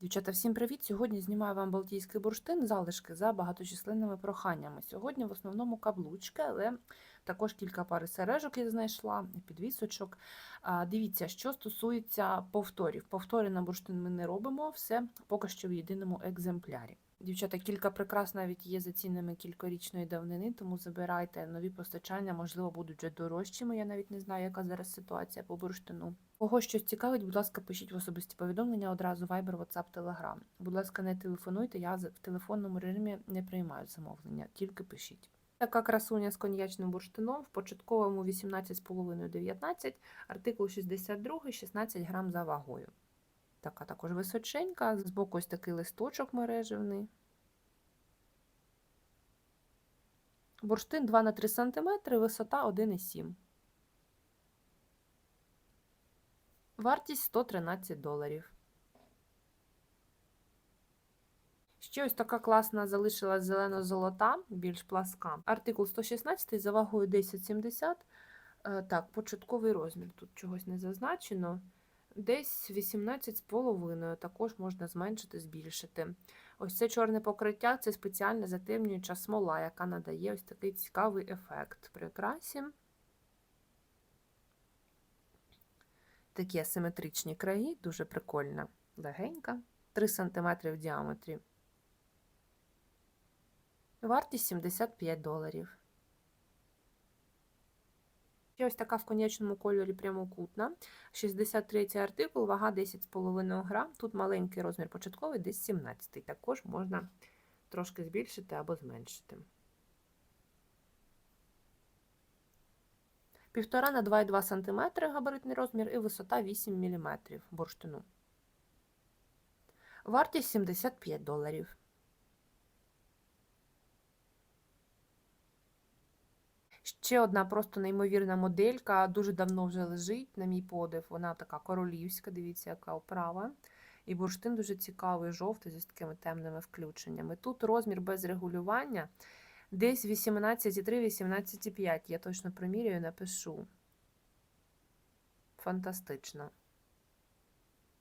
Дівчата, всім привіт! Сьогодні знімаю вам Балтійський бурштин, залишки за багаточисленними проханнями. Сьогодні в основному каблучки, але також кілька пари сережок я знайшла, підвісочок. Дивіться, що стосується повторів. Повтори на бурштин ми не робимо, все поки що в єдиному екземплярі. Дівчата, кілька прикрас навіть є за цінами кількорічної давнини, тому забирайте нові постачання, можливо, будуть вже дорожчими. Я навіть не знаю, яка зараз ситуація по бурштину. Кого щось цікавить, будь ласка, пишіть в особисті повідомлення одразу Viber, WhatsApp, Telegram. Будь ласка, не телефонуйте, я в телефонному режимі не приймаю замовлення, тільки пишіть. Така красуня з коньячним бурштином в початковому 18,5-19, артикул 62, 16 грам за вагою. Така також височенька, збоку ось такий листочок мережевний. Бурштин 2 на 3 см, висота 1,7 Вартість 113 доларів. Ще ось така класна залишилась зелено-золота, більш пласка. Артикул 116 за вагою 10,70. Е, Так, початковий розмір. Тут чогось не зазначено. Десь 18,5, також можна зменшити, збільшити. Ось це чорне покриття це спеціальна затемнююча смола, яка надає ось такий цікавий ефект при окрасі. Такі асиметричні краї, дуже прикольна, легенька, 3 см в діаметрі. Вартість 75 доларів. Ще ось така в конячному кольорі прямокутна. 63 артикул, вага 10,5 грам. Тут маленький розмір початковий, десь 17 Також можна трошки збільшити або зменшити. 1,5 на 2,2 см габаритний розмір і висота 8 мм бурштину. Вартість 75 доларів. Ще одна просто неймовірна моделька, дуже давно вже лежить, на мій подив. Вона така королівська, дивіться, яка оправа. І бурштин дуже цікавий, жовтий, з такими темними включеннями. Тут розмір без регулювання. Десь 18,3-18,5. Я точно примірюю, напишу. Фантастично.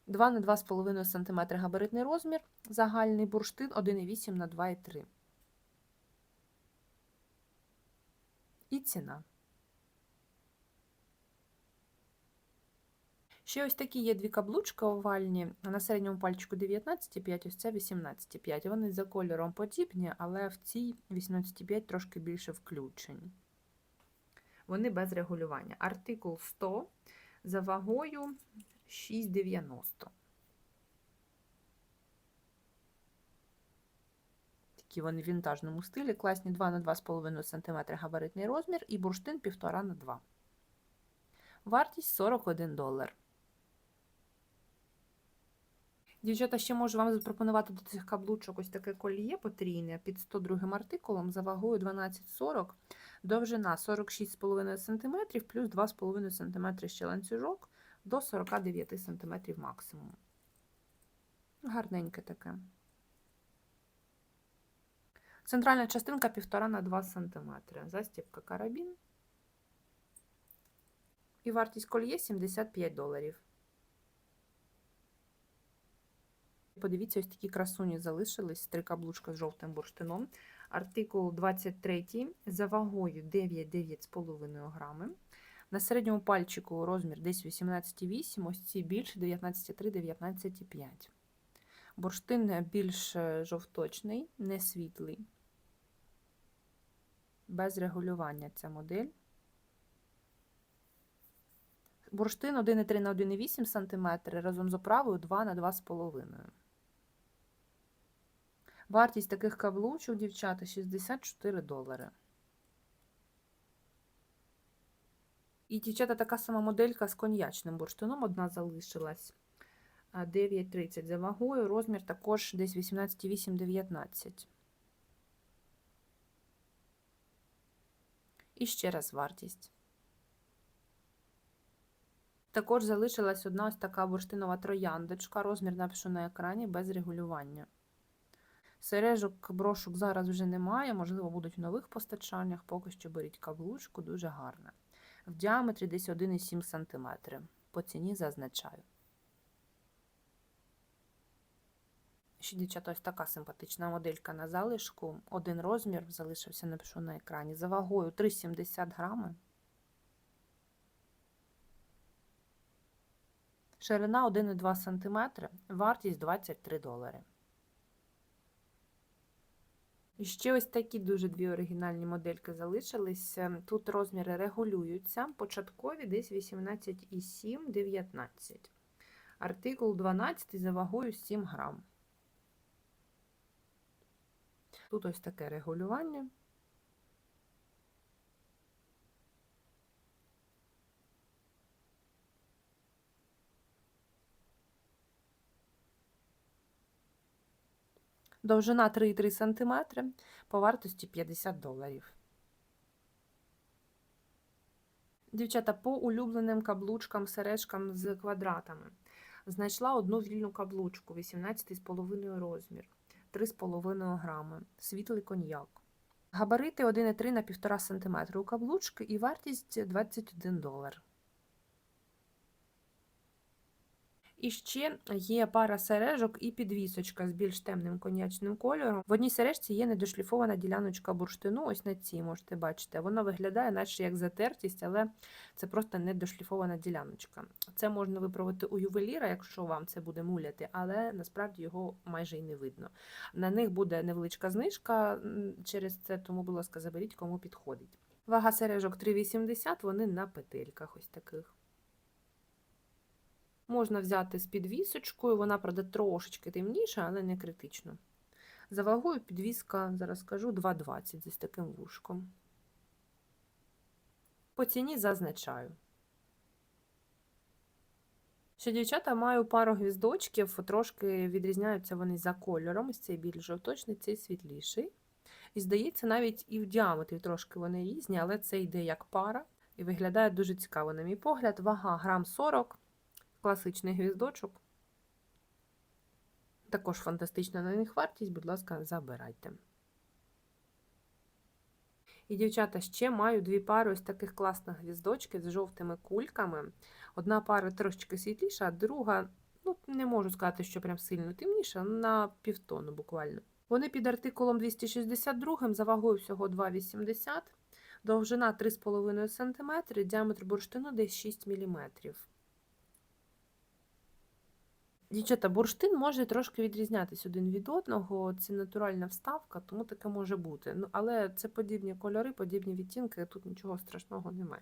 2 на 2,5 см габаритний розмір. Загальний бурштин 1,8 на 2,3. І ціна. Ще ось такі є дві каблучки овальні. На середньому пальчику 19,5, ось це 18,5. Вони за кольором подібні, але в цій 18,5 трошки більше включень. Вони без регулювання. Артикул 100 за вагою 6,90. Такі вони в вінтажному стилі, класні 2 на 2,5 см габаритний розмір і бурштин 1,5 на 2 Вартість 41 долар. Дівчата, ще можу вам запропонувати до цих каблучок ось таке коліє потрійне під 102 артикулом за вагою 12,40, довжина 46,5 см плюс 2,5 см ще ланцюжок до 49 см максимум. Гарненьке таке. Центральна частинка 1,5 на 2 см. Застібка карабін. І вартість кольє 75 доларів. Подивіться, ось такі красуні залишились. Три каблучка з жовтим бурштином. Артикул 23 за вагою 9-9,5 грами. На середньому пальчику розмір десь 18,8, ось ці більше 19,3-19,5. Бурштин більш жовточний, не світлий. Без регулювання ця модель. Бурштин 1,3 на 1,8 см разом з оправою 2 на 2,5 Вартість таких каблучок, дівчата, 64 долари. І, дівчата, така сама моделька з коньячним бурштином. Одна залишилась 9,30 за вагою. Розмір також десь 18,8-19. І ще раз вартість. Також залишилась одна ось така бурштинова трояндочка. Розмір напишу на екрані без регулювання. Сережок, брошок зараз вже немає, можливо, будуть в нових постачаннях, поки що беріть каблучку, дуже гарна. В діаметрі десь 1,7 см. По ціні зазначаю. Ще дівчата, ось така симпатична моделька на залишку. Один розмір залишився, напишу на екрані. За вагою 3,70 грами. Ширина 1,2 см, вартість 23 долари. І ще ось такі дуже дві оригінальні модельки залишились. Тут розміри регулюються. Початкові десь 18,7, 19. Артикул 12 за вагою 7 грам. Тут ось таке регулювання. Довжина 3,3 см по вартості 50 доларів. Дівчата, по улюбленим каблучкам, сережкам з квадратами. Знайшла одну вільну каблучку, 18,5 розмір, 3,5 грами, світлий коньяк. Габарити 1,3 на 1,5 см у каблучки і вартість 21 долар. І ще є пара сережок і підвісочка з більш темним конячним кольором. В одній сережці є недошліфована діляночка бурштину, ось на цій можете бачити. Вона виглядає, наче як затертість, але це просто недошліфована діляночка. Це можна виправити у ювеліра, якщо вам це буде муляти, але насправді його майже й не видно. На них буде невеличка знижка через це, тому, будь ласка, заберіть, кому підходить. Вага сережок 3,80, вони на петельках ось таких. Можна взяти з підвісочкою, вона, правда, трошечки темніша, але не критично. За вагою підвіска, зараз скажу, 2,20 зі таким вушком. По ціні зазначаю. Ще дівчата маю пару гвіздочків, трошки відрізняються вони за кольором. Ось цей більш жовточний, цей світліший. І, здається, навіть і в діаметрі трошки вони різні, але це йде як пара і виглядає дуже цікаво, на мій погляд. Вага грам 40 класичний гвіздочок. Також фантастична на них вартість, будь ласка, забирайте. І, дівчата, ще маю дві пари ось таких класних гвіздочків з жовтими кульками. Одна пара трошечки світліша, а друга, ну, не можу сказати, що прям сильно темніша, на півтону буквально. Вони під артикулом 262 за вагою всього 2,80 довжина 3,5 см, діаметр бурштину десь 6 мм. Дівчата, бурштин може трошки відрізнятися один від одного, це натуральна вставка, тому таке може бути. Ну, Але це подібні кольори, подібні відтінки, тут нічого страшного немає.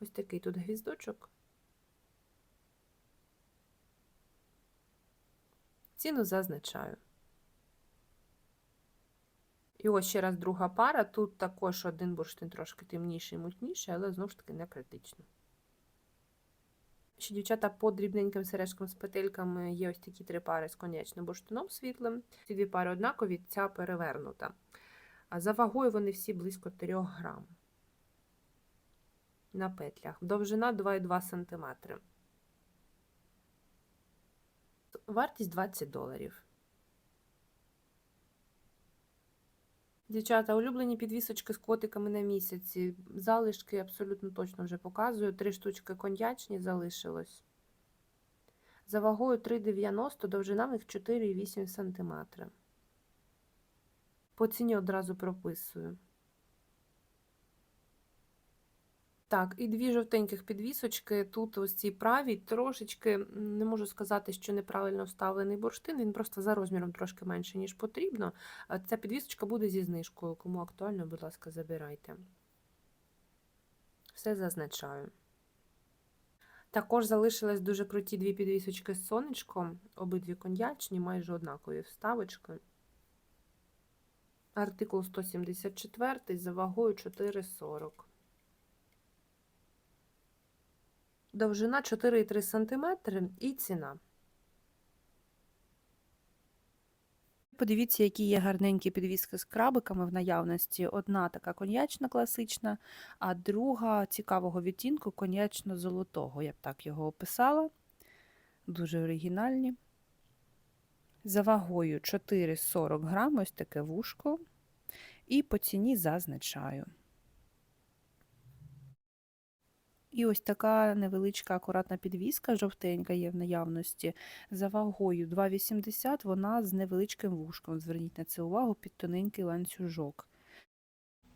Ось такий тут гвіздочок. Ціну зазначаю. І ось ще раз друга пара. Тут також один бурштин трошки темніший, мутніший, але знову ж таки не критично. Ще дівчата по дрібненьким сережкам з петельками є ось такі три пари з конячним бурштином світлим. Ці дві пари однакові, ця перевернута. А за вагою вони всі близько 3 грам. На петлях. Довжина 2,2 см. Вартість 20 доларів. Дівчата, улюблені підвісочки з котиками на місяці. Залишки абсолютно точно вже показую. Три штучки коньячні залишилось. За вагою 3,90, довжина них 4,8 см. По ціні одразу прописую. Так, і дві жовтеньких підвісочки. Тут ось ці праві, трошечки, не можу сказати, що неправильно вставлений бурштин, він просто за розміром трошки менше, ніж потрібно. Ця підвісочка буде зі знижкою. Кому актуально, будь ласка, забирайте. Все зазначаю. Також залишились дуже круті дві підвісочки з сонечком, обидві коньячні, майже однакові вставочки. Артикул 174 за вагою 4,40. Довжина 4,3 см і ціна. Подивіться, які є гарненькі підвіски з крабиками в наявності. Одна така коньячна класична, а друга цікавого відтінку коньячно-золотого. Я б так його описала. Дуже оригінальні. За вагою 4,40 грам, ось таке вушко. І по ціні зазначаю. І ось така невеличка акуратна підвіска, жовтенька є в наявності. За вагою 2,80 вона з невеличким вушком. Зверніть на це увагу під тоненький ланцюжок.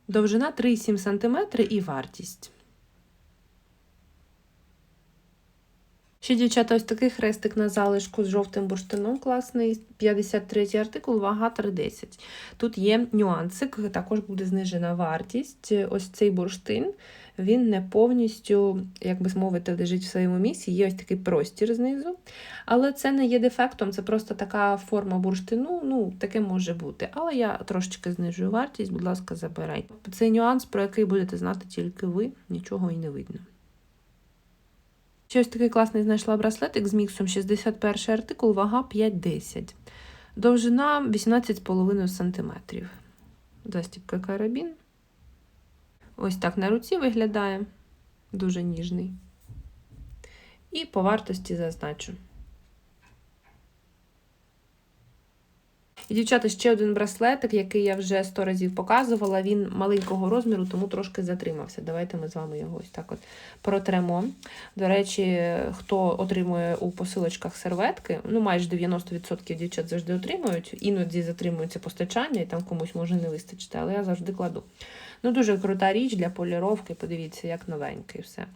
Довжина 3,7 см і вартість. Ще, дівчата, ось такий хрестик на залишку з жовтим бурштином класний, 53 артикул, вага 3,10. Тут є нюансик, також буде знижена вартість. Ось цей бурштин, він не повністю, як би мовити, лежить в своєму місці, є ось такий простір знизу. Але це не є дефектом, це просто така форма бурштину, ну, таке може бути. Але я трошечки знижую вартість, будь ласка, забирайте. Цей нюанс, про який будете знати тільки ви, нічого і не видно. Ще ось такий класний знайшла браслетик з міксом 61 артикул, вага 5,10. Довжина 18,5 см. Застібка карабін. Ось так на руці виглядає. Дуже ніжний. І по вартості зазначу. І, дівчата, ще один браслетик, який я вже 100 разів показувала. Він маленького розміру, тому трошки затримався. Давайте ми з вами його ось так от протремо. До речі, хто отримує у посилочках серветки, ну майже 90% дівчат завжди отримують, іноді затримується постачання, і там комусь може не вистачити, але я завжди кладу. Ну, дуже крута річ для поліровки. Подивіться, як новенький все.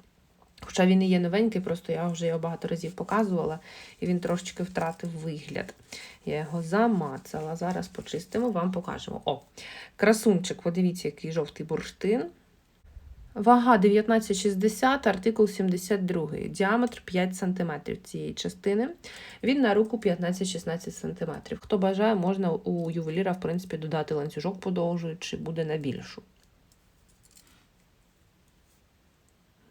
Хоча він і є новенький, просто я вже його багато разів показувала, і він трошечки втратив вигляд. Я його замацала. Зараз почистимо, вам покажемо. О, красунчик, подивіться, який жовтий бурштин. Вага 1960, артикул 72, діаметр 5 см цієї частини. Він на руку 15-16 см. Хто бажає, можна у ювеліра, в принципі, додати ланцюжок подовжуючи, буде на більшу.